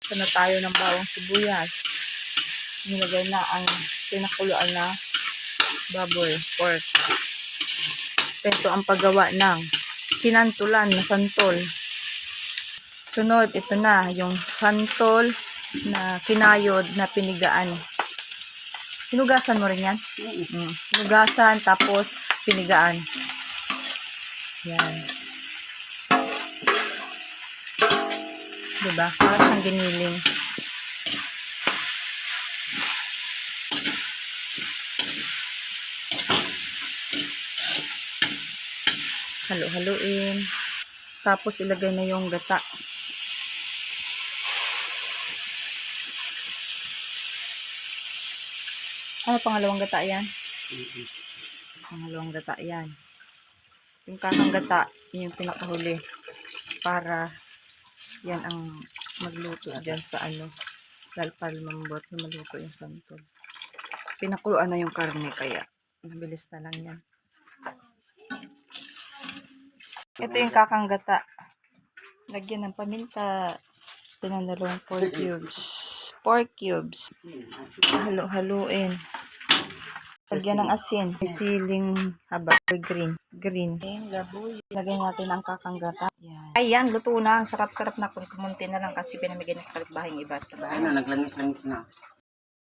Sana tayo ng bawang sibuyas. Nilagay na ang pinakuluan na baboy, pork. Ito ang paggawa ng sinantulan na santol. Sunod, ito na, yung santol na kinayod na pinigaan. Hinugasan mo rin yan? Mm. Hinugasan, tapos pinigaan. Yan. Diba? Para siyang giniling. Halo-haloin. Tapos ilagay na yung gata. Ano pangalawang gata yan? Pangalawang gata yan. Yung kakang gata, yun yung pinakahuli. Para yan ang magluto dyan sa ano. Dahil para lumambot na maluto yung santol. Pinakuluan na yung karne kaya mabilis na lang yan. Ito yung kakang gata. Lagyan ng paminta. Tinanalong pork cubes. Pork cubes. Halo-haluin. Lagyan ng asin. Siling haba green. Green. Lagyan natin ang kakang gata. Yan. Ayan, luto na. Ang sarap-sarap na kung kumunti na lang kasi pinamigay na sa kapitbahay iba. Diba? Ano, naglangis-langis na.